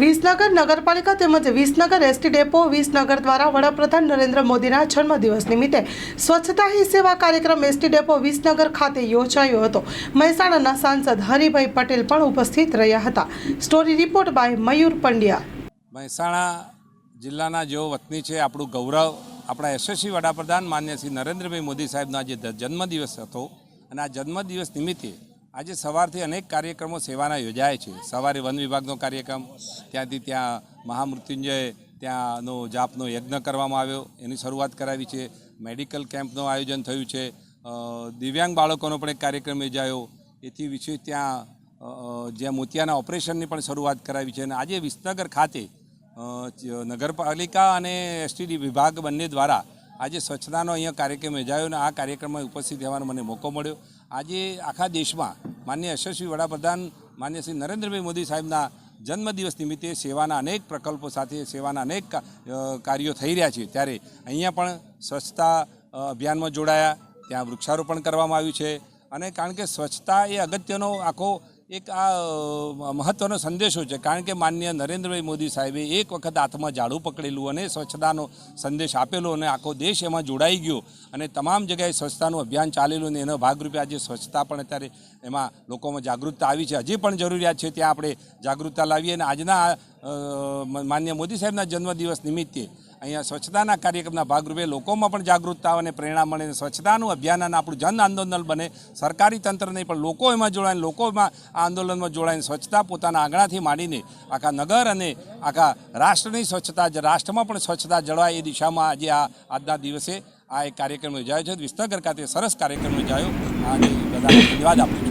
વિસનગર નગરપાલિકા તેમજ Visnagar ST depot Visnagar દ્વારા વડાપ્રધાન નરેન્દ્ર મોદીના જન્મદિવસ નિમિત્તે સ્વચ્છતા હી સેવા કાર્યક્રમ એસટી ડેપો વિસનગર ખાતે યોજાયો હતો. મહેસાણાના સાંસદ હરિભાઈ પટેલ પણ ઉપસ્થિત રહ્યા હતા. Story report by Mayur Pandya. Mehsana જિલ્લાના જેઓ વતની છે, આપણું ગૌરવ, આપણા યશસ્વી વડાપ્રધાન માન્ય શ્રી નરેન્દ્રભાઈ મોદી સાહેબનો આજે જન્મદિવસ હતો. અને આ જન્મદિવસ નિમિત્તે આજે સવારથી અનેક કાર્યક્રમો સેવાના યોજાય છે. સવારે વન વિભાગનો કાર્યક્રમ, ત્યાંથી ત્યાં મહામૃત્યુંજય, ત્યાંનો જાપનો યજ્ઞ કરવામાં આવ્યો, એની શરૂઆત કરાવી છે. મેડિકલ કેમ્પનું આયોજન થયું છે. દિવ્યાંગ બાળકોનો પણ એક કાર્યક્રમ યોજાયો. એથી વિશે ત્યાં જ્યાં મોતિયાના ઓપરેશનની પણ શરૂઆત કરાવી છે. અને આજે વિસનગર ખાતે નગરપાલિકા અને એસટીડી વિભાગ બંને દ્વારા આજે સ્વચ્છતાનો અહીંયા કાર્યક્રમ યોજાયો અને આ કાર્યક્રમમાં ઉપસ્થિત રહેવાનો મને મોકો મળ્યો. આજે આખા દેશમાં માન્ય યશસ્વી વડાપ્રધાન, માન્ય શ્રી નરેન્દ્રભાઈ મોદી સાહેબના જન્મદિવસ નિમિત્તે સેવાના અનેક પ્રકલ્પો સાથે સેવાના અનેક કાર્યો થઈ રહ્યા છે. ત્યારે અહીંયા પણ સ્વચ્છતા અભિયાનમાં જોડાયા. ત્યાં વૃક્ષારોપણ કરવામાં આવ્યું છે. અને કારણ કે સ્વચ્છતા એ અગત્યનો આખો એક આ મહત્ત્વનો સંદેશો છે. કારણ કે માન્ય નરેન્દ્રભાઈ મોદી સાહેબે એક વખત હાથમાં ઝાડુ પકડેલું અને સ્વચ્છતાનો સંદેશ આપેલો અને આખો દેશ એમાં જોડાઈ ગયો. અને તમામ જગ્યાએ સ્વચ્છતાનું અભિયાન ચાલેલું અને એના ભાગરૂપે આજે સ્વચ્છતા પણ અત્યારે એમાં લોકોમાં જાગૃતતા આવી છે. હજી પણ જરૂરિયાત છે ત્યાં આપણે જાગૃતતા લાવીએ અને આજના માન્ય મોદી સાહેબના જન્મદિવસ નિમિત્તે અહીંયા સ્વચ્છતાના કાર્યક્રમના ભાગરૂપે લોકોમાં પણ જાગૃતતા અને પ્રેરણા મળે અને સ્વચ્છતાનું અભિયાન અને આપણું જન આંદોલન બને. સરકારી તંત્ર નહીં, પણ લોકો એમાં જોડાય લોકોમાં આ આંદોલનમાં જોડાઈને સ્વચ્છતા પોતાના આંગણાથી માંડીને આખા નગર અને આખા રાષ્ટ્રની સ્વચ્છતા રાષ્ટ્રમાં પણ સ્વચ્છતા જળવાય એ દિશામાં આજે આ આજના દિવસે આ એક કાર્યક્રમ યોજાયો છે. વિસનગર ખાતે સરસ કાર્યક્રમ યોજાયો. આજે બધાને ધન્યવાદ આપું